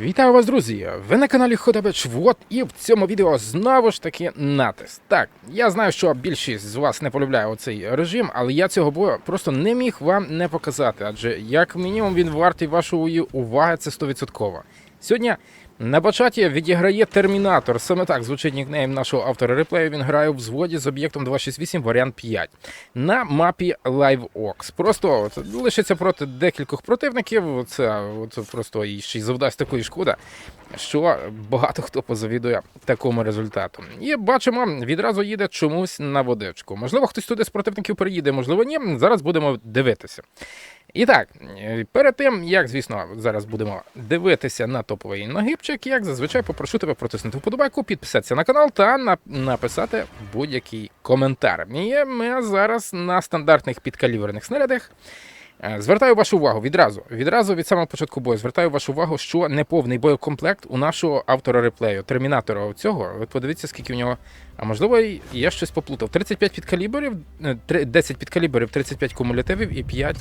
Вітаю вас, друзі! Ви на каналі Ходабеч Вот і в цьому відео знову ж таки натиск. Так, я знаю, що більшість з вас не полюбляє оцей режим, але я цього бою просто не міг вам не показати, адже як мінімум він вартий вашої уваги, це 100%. Сьогодні на бачаті відіграє Термінатор. Саме так звучить нікнейм нашого автора реплею. Він грає у взводі з об'єктом 268 варіант 5 на мапі LiveOx. Просто от, лишиться проти декількох противників. Це от, просто і ще й завдасть такої шкоди, що багато хто позавідує такому результату. І бачимо, відразу їде чомусь на водичку. Можливо, хтось туди з противників приїде, можливо, ні. Зараз будемо дивитися. І так, е, перед тим, як, звісно, зараз будемо дивитися на топовий нагибчик, як зазвичай попрошу тебе протиснути вподобайку, підписатися на канал та на- написати будь-який коментар. І ми зараз на стандартних підкаліберних снарядах. Е, Звертаю вашу увагу відразу. Відразу від самого початку бою звертаю вашу увагу, що неповний боєкомплект у нашого автора реплею, термінатора цього. Ви подивіться, скільки в нього. А можливо, я щось поплутав. 35 підкаліберів, е, три- 10 підкаліберів, 35 кумулятивів і 5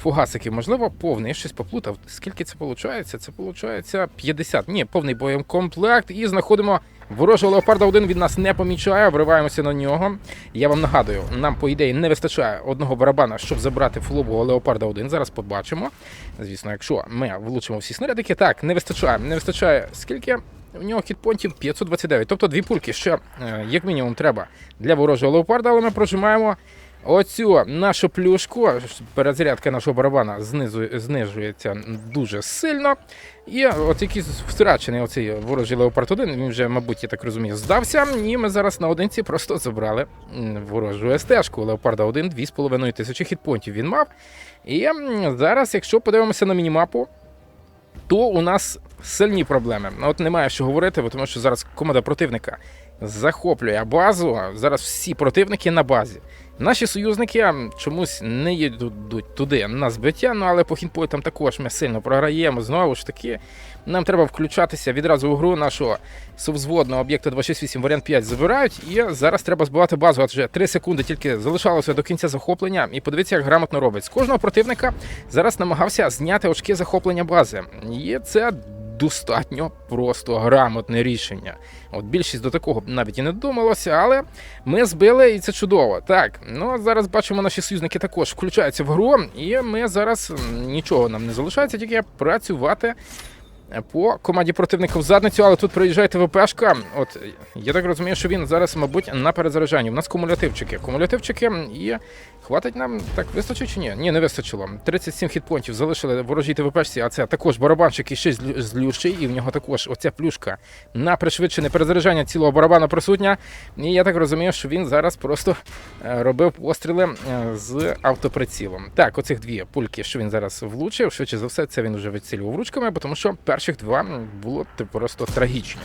фугасиків. Можливо, повний. Я щось поплутав. Скільки це виходить? Це виходить 50. Ні, повний боєкомплект. І знаходимо ворожого леопарда 1 від нас не помічає. Вриваємося на нього. Я вам нагадую, нам, по ідеї, не вистачає одного барабана, щоб забрати флобового леопарда 1. Зараз побачимо. Звісно, якщо ми влучимо всі снарядики, так, не вистачає. Не вистачає скільки. У нього хітпонтів 529. Тобто дві пульки ще, як мінімум, треба для ворожого леопарда, але ми прожимаємо оцю нашу плюшку. Перезарядка нашого барабана знизу, знижується дуже сильно. І от якийсь втрачений оцей ворожий леопард 1, він вже, мабуть, я так розумію, здався. І ми зараз наодинці просто забрали ворожу СТ-шку. Леопарда 1, 2,5 тисячі хітпонтів він мав. І зараз, якщо подивимося на мінімапу, то у нас сильні проблеми. От немає що говорити, тому що зараз команда противника захоплює базу. Зараз всі противники на базі. Наші союзники чомусь не їдуть туди на збиття, ну але по хінпойтам також ми сильно програємо. Знову ж таки, нам треба включатися відразу у гру нашого совзводного об'єкта 268 варіант 5 забирають. І зараз треба збивати базу. Адже 3 секунди тільки залишалося до кінця захоплення. І подивіться, як грамотно робить. З кожного противника зараз намагався зняти очки захоплення бази. І це достатньо просто грамотне рішення. От більшість до такого навіть і не додумалося, але ми збили, і це чудово. Так, ну зараз бачимо, наші союзники також включаються в гру, і ми зараз нічого нам не залишається, тільки працювати. По команді противника в задницю, але тут приїжджає ТВПшка. От я так розумію, що він зараз, мабуть, на перезаряджанні. У нас кумулятивчики. Кумулятивчики і хватить нам так вистачить чи ні? Ні, не вистачило. 37 хітпонтів залишили ворожій ТВПшці, а це також барабанчик і ще злющий, і в нього також оця плюшка на пришвидшене перезаряджання цілого барабану присутня. І я так розумію, що він зараз просто е, робив постріли е, з автоприцілом. Так, оцих дві пульки, що він зараз влучив, швидше за все, це він вже відцілював ручками, тому що перших два було типу, просто трагічно.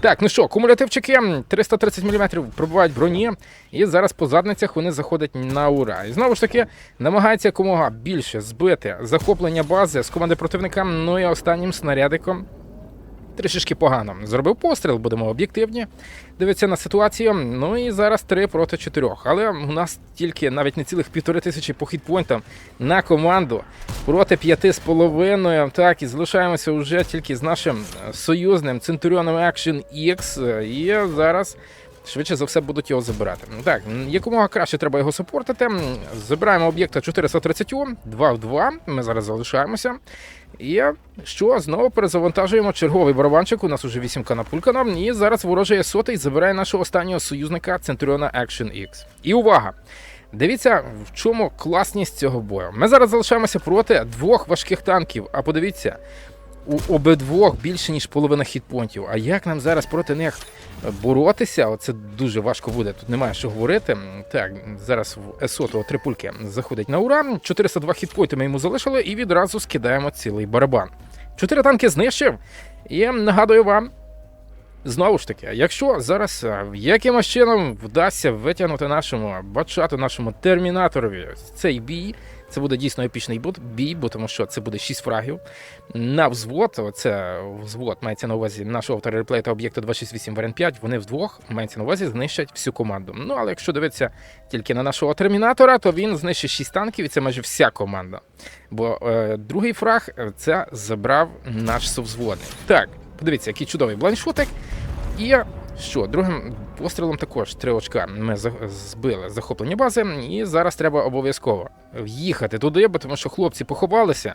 Так, ну що, кумулятивчики м, 330 мм пробувають броні, і зараз по задницях вони заходять на ура. І знову ж таки намагається якомога більше збити захоплення бази з команди противника. Ну і останнім снарядиком трішечки погано. Зробив постріл, будемо об'єктивні. Дивиться на ситуацію. Ну і зараз 3 проти 4. Але у нас тільки навіть не цілих півтори тисячі по хітпойнтам на команду проти п'яти з половиною. Так, і залишаємося вже тільки з нашим е, союзним Центуріоном Action X. Е, І зараз. Швидше за все будуть його забирати. Так, якомога краще треба його супортити. Забираємо об'єкта 430, 2 в 2. Ми зараз залишаємося. І що знову перезавантажуємо черговий барабанчик. У нас уже 8 канапулькана. І зараз ворожий сотий забирає нашого останнього союзника Centurion Action X. І увага! Дивіться, в чому класність цього бою. Ми зараз залишаємося проти двох важких танків. А подивіться, у обидвох більше ніж половина хітпонтів. А як нам зараз проти них боротися? Оце дуже важко буде. Тут немає що говорити. Так, зараз в Есото три пульки заходить на ура. 402 хітпойти ми йому залишили і відразу скидаємо цілий барабан. Чотири танки знищив. І нагадую вам. Знову ж таки, якщо зараз е, якимось чином вдасться витягнути нашому бачату, нашому термінаторові цей бій, Це буде дійсно епічний бій, бо тому що це буде 6 фрагів. На взвод, це взвод мається на увазі нашого автора реплею та об'єкту 268 варіант 5, вони вдвох мається на увазі знищать всю команду. Ну але якщо дивитися тільки на нашого термінатора, то він знищить 6 танків, і це майже вся команда. Бо е, другий фраг е, це забрав наш совзводний. Так, подивіться, який чудовий блайншотик. І що, другим пострілом також три очка ми збили захоплення бази, і зараз треба обов'язково їхати туди, бо тому що хлопці поховалися.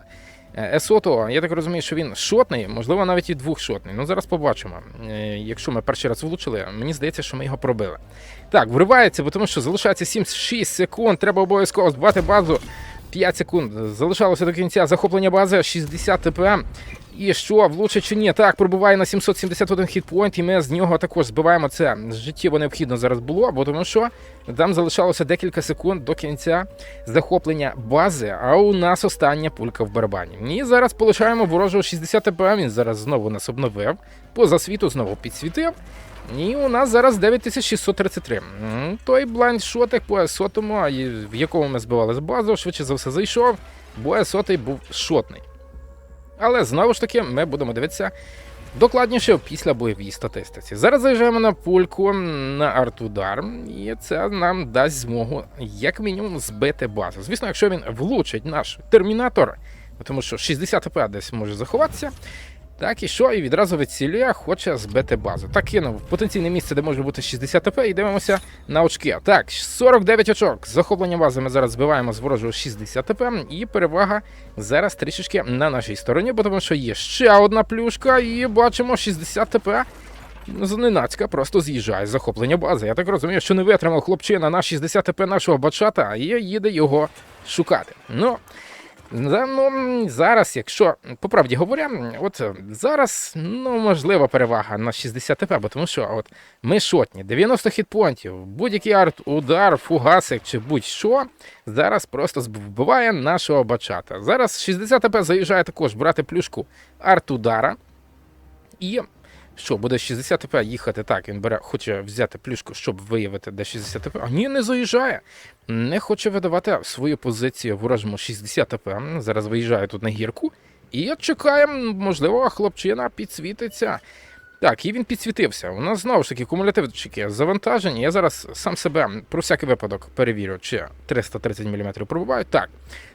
Е, Есото, я так розумію, що він шотний, можливо, навіть і двохшотний. Ну зараз побачимо. Е, Якщо ми перший раз влучили, мені здається, що ми його пробили. Так, вривається, бо тому що залишається 7-6 секунд. Треба обов'язково збивати базу. 5 секунд. Залишалося до кінця захоплення бази 60 ТПМ. І що, влучить чи ні? Так, пробуває на 771 хітпойнт, і ми з нього також збиваємо це. Життєво необхідно зараз було, бо тому що там залишалося декілька секунд до кінця захоплення бази, а у нас остання пулька в барабані. І зараз полишаємо ворожого 60 ТПМ, він зараз знову нас обновив, поза світу знову підсвітив. І у нас зараз 9633. М, Той блайндшотик по сотому, в якому ми збивали з базу, швидше за все зайшов, бо сотий був шотний. Але знову ж таки, ми будемо дивитися докладніше після бойовій статистиці. Зараз заїжджаємо на пульку на артудар, і це нам дасть змогу, як мінімум, збити базу. Звісно, якщо він влучить наш термінатор, тому що 60 п десь може заховатися. Так, і що? І відразу відцілює, хоче збити базу. Так кинув потенційне місце, де може бути 60 ТП, і дивимося на очки. Так, 49 очок. Захоплення бази ми зараз збиваємо з ворожого 60 ТП, і перевага зараз трішечки на нашій стороні, бо тому що є ще одна плюшка, і бачимо 60 ТП. Зненацька просто з'їжджає з захоплення бази. Я так розумію, що не витримав хлопчина на 60 ТП нашого бачата, і їде його шукати. Ну. За- Ну, зараз, якщо по правді говоря, от е, зараз ну можлива перевага на 60 ТП, бо тому що от ми шотні, 90 хітпонтів, будь-який арт, удар, фугасик чи будь-що зараз просто вбиває нашого бачата. Зараз 60 ТП заїжджає також брати плюшку арт-удара. І що, буде 60 ТП їхати так, він бере, хоче взяти плюшку, щоб виявити, де 60 ТП. А ні, не заїжджає. Не хоче видавати свою позицію ворожому 60 ТП. Зараз виїжджає тут на гірку. І чекаємо, можливо, хлопчина підсвітиться. Так, і він підсвітився. У нас знову ж таки кумулятивчики завантажені. Я зараз сам себе про всякий випадок перевірю, чи 330 мм пробувають. Так,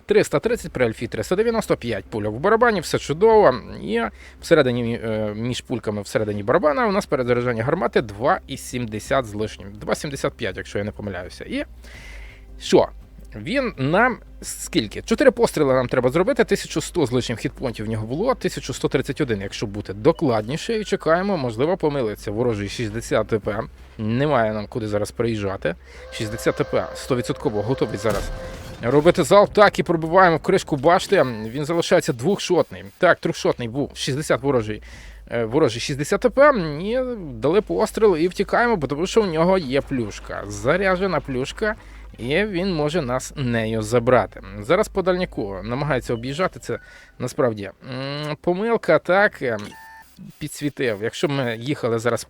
330 при альфі 395 пульок в барабані, все чудово. І всередині е, між пульками всередині барабана у нас перезаряджання гармати 2,70 з лишнім. 2,75, якщо я не помиляюся. І що? Він нам скільки? Чотири постріли нам треба зробити. 1100 з лишнім хітпонтів в нього було, 1131, якщо бути докладніше. І чекаємо, можливо, помилиться. Ворожий 60 ТП. Немає нам куди зараз приїжджати. 60 ТП 100% готовий зараз робити залп. Так, і пробиваємо кришку башти. Він залишається двохшотний. Так, трьохшотний був 60 ворожий. е, Ворожий 60 ТП і дали постріл і втікаємо, тому що у нього є плюшка. Заряжена плюшка, і він може нас нею забрати. Зараз по дальняку намагається об'їжджати. Це насправді помилка, так е, підсвітив. Якщо ми їхали зараз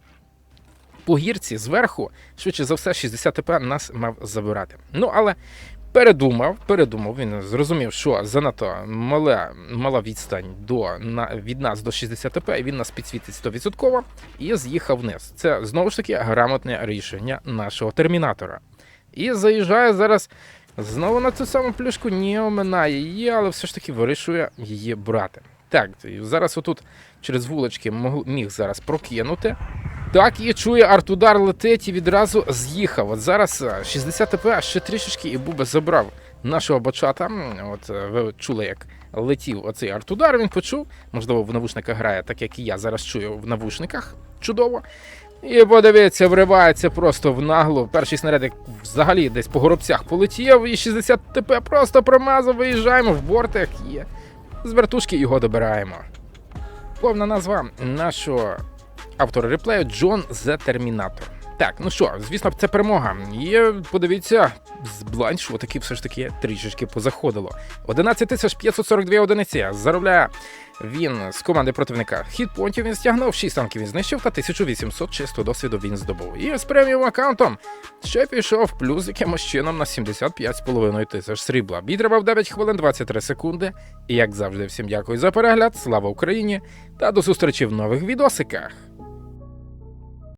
по гірці зверху, швидше за все, 60 ТП нас мав забирати. Ну але передумав, передумав. Він зрозумів, що занадто мале, мала відстань до на від нас до 60 ТП, і він нас підсвітить 100% і з'їхав вниз. Це знову ж таки грамотне рішення нашого термінатора. І заїжджає зараз знову на цю саму плюшку, не оминає її, але все ж таки вирішує її брати. Так, зараз отут через вулички міг зараз прокинути. Так, і чує артудар летить і відразу з'їхав. От зараз е, 60 ТП а ще трішечки і Буба забрав нашого бачата. От е, ви чули, як летів оцей артудар, він почув. Можливо, в навушниках грає, так як і я зараз чую в навушниках. Чудово. І подивіться, вривається просто в наглу. Перший снарядик взагалі десь по горобцях полетів, і 60 ТП просто промазав, виїжджаємо в бортах є. з вертушки його добираємо. Повна назва нашого автора реплею Джон The Terminator. Так, ну що, звісно, це перемога. І подивіться, з бланшу таки все ж таки трішечки позаходило. 11 тисяч 542 одиниці заробляє він з команди противника. Хітпонтів він стягнув, 6 танків він знищив та 1800 чисто досвіду він здобув. І з преміум аккаунтом ще пішов плюс якимось чином на 75,5 тисяч срібла. Бій тривав 9 хвилин 23 секунди. І як завжди, всім дякую за перегляд. Слава Україні! Та до зустрічі в нових відосиках.